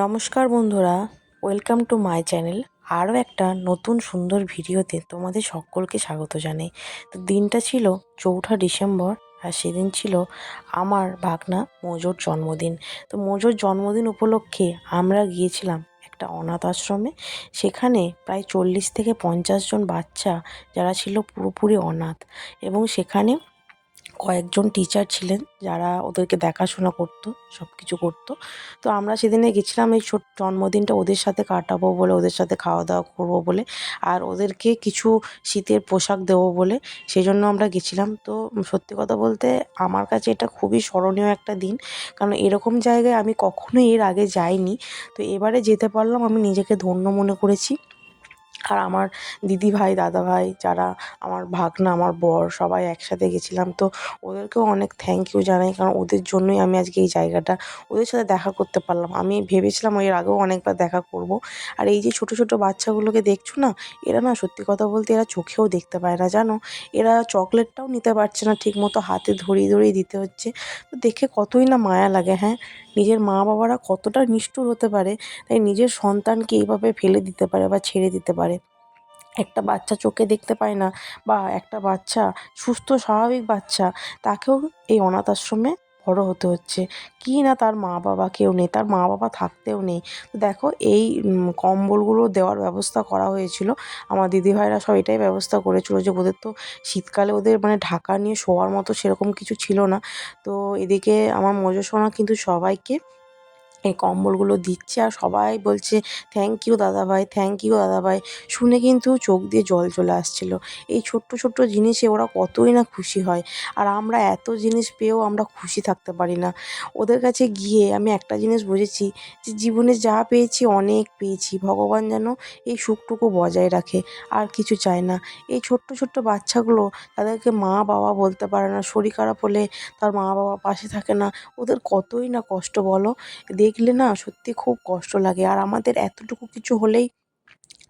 নমস্কার বন্ধুরা welcome to my channel আরও একটা নতুন সুন্দর ভিডিওতে তোমাদের সকলকে স্বাগত জানাই। তো দিনটা ছিল চৌঠা ডিসেম্বর, আর সেদিন ছিল আমার ভাগনা মোজোর জন্মদিন। তো মোজোর জন্মদিন উপলক্ষে আমরা গিয়েছিলাম একটা অনাথ আশ্রমে। সেখানে প্রায় চল্লিশ থেকে পঞ্চাশ জন বাচ্চা যারা ছিল পুরোপুরি অনাথ। এবং সেখানে কয়েকজন টিচার ছিলেন যারা ওদেরকে দেখাশোনা করতো সব কিছু করতো। তো আমরা সেদিনে গেছিলাম এই ছোট জন্মদিনটা ওদের সাথে কাটাবো বলে, ওদের সাথে খাওয়া দাওয়া করব বলে, আর ওদেরকে কিছু শীতের পোশাক দেবো বলে সেই জন্য আমরা গেছিলাম। তো সত্যি কথা বলতে আমার কাছে এটা খুবই স্মরণীয় একটা দিন, কারণ এরকম জায়গায় আমি কখনোই এর আগে যাইনি। তো এবারে যেতে পারলাম, আমি নিজেকে ধন্য মনে করেছি। আর আমার দিদিভাই, দাদাভাই যারা আমার ভাগনা, আমার বর সবাই একসাথে গেছিলাম। তো ওদেরকেও অনেক থ্যাংক ইউ জানাই, কারণ ওদের জন্যই আমি আজকে এই জায়গাটা, ওদের সাথে দেখা করতে পারলাম। আমি ভেবেছিলাম এর আগেও অনেকবার দেখা করব। আর এই যে ছোটো ছোটো বাচ্চাগুলোকে দেখছ না, এরা না সত্যি কথা বলতে এরা চোখেও দেখতে পায় না, জানো? এরা চকলেটটাও নিতে পারছে না, ঠিকমতো হাতে ধরিয়ে ধরিয়ে দিতে হচ্ছে। তো দেখে কতই না মায়া লাগে হ্যাঁ? নিজের মা বাবারা কতটা নিষ্ঠুর হতে পারে, তাই নিজের সন্তানকে এইভাবে ফেলে দিতে পারে বা ছেড়ে দিতে পারে। একটা বাচ্চা চোখে দেখতে পায় না বা একটা বাচ্চা সুস্থ, স্বাভাবিক বাচ্চা, তাকেও এই অনাথ আশ্রমে বড় হতে হচ্ছে। কী না তার মা বাবা কেউ নেই, তার মা বাবা থাকতেও নেই। তো দেখো এই কম্বলগুলো দেওয়ার ব্যবস্থা করা হয়েছিল। আমার দিদিভাইরা সব এটাই ব্যবস্থা করেছিল যে ওদের তো শীতকালে ওদের মানে ঢাকা নিয়ে শোয়ার মতো সেরকম কিছু ছিল না। তো এদিকে আমার মজা সোনা কিন্তু সবাইকে এই কম্বলগুলো দিচ্ছে আর সবাই বলছে থ্যাংক ইউ দাদাভাই থ্যাংক ইউ দাদাভাই। শুনে কিন্তু চোখ দিয়ে জল চলে আসছিল। এই ছোট্ট ছোট্ট জিনিসে ওরা কতই না খুশি হয়। আর আমরা এত জিনিস পেয়েও আমরা খুশি থাকতে পারি না। ওদের কাছে গিয়ে আমি একটা জিনিস বুঝেছি যে, জীবনে যা পেয়েছি অনেক পেয়েছি। ভগবান যেন এই সুখটুকু বজায় রাখে, আর কিছু চায় না। এই ছোট্ট ছোট্ট বাচ্চাগুলো তাদেরকে মা বাবা বলতে পারে না। শরীর খারাপ হলে তার মা বাবা পাশে থাকে না। ওদের কতই না কষ্ট বলো? দেখলে না সত্যি খুব কষ্ট লাগে। আর আমাদের এতটুকু কিছু হলেই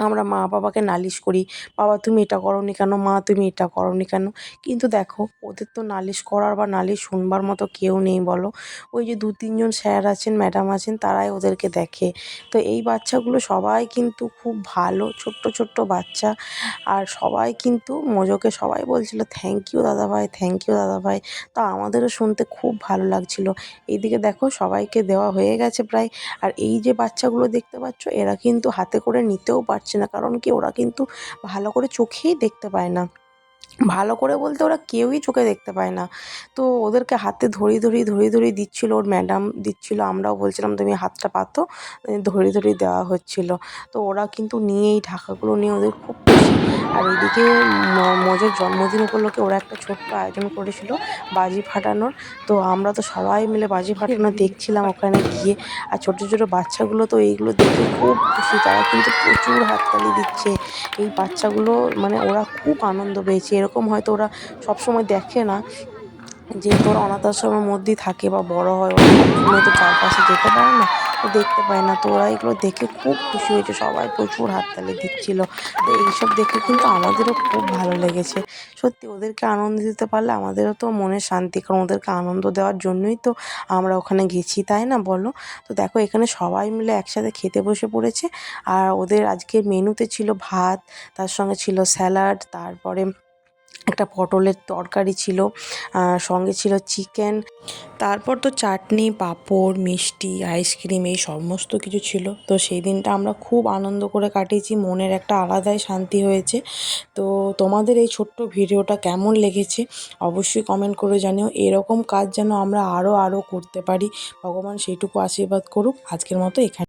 আমরা মা বাবাকে নালিশ করি, বাবা, তুমি এটা করোনি কেন? মা, তুমি এটা করোনি কেন? কিন্তু দেখো, ওদের তো নালিশ করার বা নালিশ শুনবার মতো কেউ নেই, বলো। ওই যে দু তিনজন স্যার আছেন, ম্যাডাম আছেন, তারাই ওদেরকে দেখে। তো এই বাচ্চাগুলো সবাই কিন্তু খুব ভালো, ছোট্ট ছোট্ট বাচ্চা। আর সবাই কিন্তু মোজোকে সবাই বলছিল থ্যাংক ইউ দাদাভাই থ্যাংক ইউ দাদাভাই। তা আমাদেরও শুনতে খুব ভালো লাগছিল। এইদিকে দেখো, সবাইকে দেওয়া হয়ে গেছে প্রায়। আর এই যে বাচ্চাগুলো দেখতে পাচ্ছ, এরা কিন্তু হাতে করে নিতেও পারছে না। কারণ কি, ওরা কিন্তু ভালো করে চোখেই দেখতে পায় না। ভালো করে বলতে ওরা কেউই চোখে দেখতে পায় না। তো ওদেরকে হাতে ধরি ধরি ধরি ধরি দিচ্ছিল, ওর ম্যাডাম দিচ্ছিল, আমরাও বলছিলাম, তুমি হাতটা পাতো। ধরি ধরি দেওয়া হচ্ছিল। তো ওরা কিন্তু নিয়ে এই ঢাকাগুলো নিয়ে ওদের খুব খুশি আর এদিকে মজের জন্মদিন উপলক্ষে ওরা একটা ছোট্ট আয়োজন করেছিল বাজি ফাটানোর। তো আমরা তো সবাই মিলে বাজি ফাটানো দেখছিলাম ওখানে গিয়ে। আর ছোটো ছোটো বাচ্চাগুলো তো এইগুলো দেখে খুব খুশি। তারা কিন্তু প্রচুর হাততালি দিচ্ছে। এই বাচ্চাগুলো মানে ওরা খুব আনন্দ পেয়েছে। এরকম হয়তো ওরা সবসময় দেখে না যে তোর অনাথ আশ্রমের মধ্যেই থাকে বা বড় হয়, ওরা চারপাশে যেতে পারে না তো দেখতে পায় না। তো ওরা এগুলো দেখে খুব খুশি হয়েছে, সবাই প্রচুর হাততালি দিচ্ছিল। তো এইসব দেখে কিন্তু আমাদেরও খুব ভালো লেগেছে। সত্যি ওদেরকে আনন্দ দিতে পারলে আমাদেরও তো মনে শান্তি, কারণ ওদেরকে আনন্দ দেওয়ার জন্যই তো আমরা ওখানে গেছি, তাই না বলো? তো দেখো এখানে সবাই মিলে একসাথে খেতে বসে পড়েছে। আর ওদের আজকে মেনুতে ছিল ভাত, তার সঙ্গে ছিল স্যালাড, তারপরে একটা পটলের তরকারি ছিল সঙ্গে ছিল চিকেন তারপর তো চাটনি, পাঁপড়, মিষ্টি আইসক্রিম এই সমস্ত কিছু ছিল। তো সেই দিনটা আমরা খুব আনন্দ করে কাটিয়েছি, মনের একটা আলাদাই শান্তি হয়েছে। তো তোমাদের এই ছোট্ট ভিডিওটা কেমন লেগেছে অবশ্যই কমেন্ট করে জানিও। এরকম কাজ যেন আমরা আরও আরও করতে পারি। ভগবান সেইটুকু আশীর্বাদ করুক। আজকের মতো এখানে।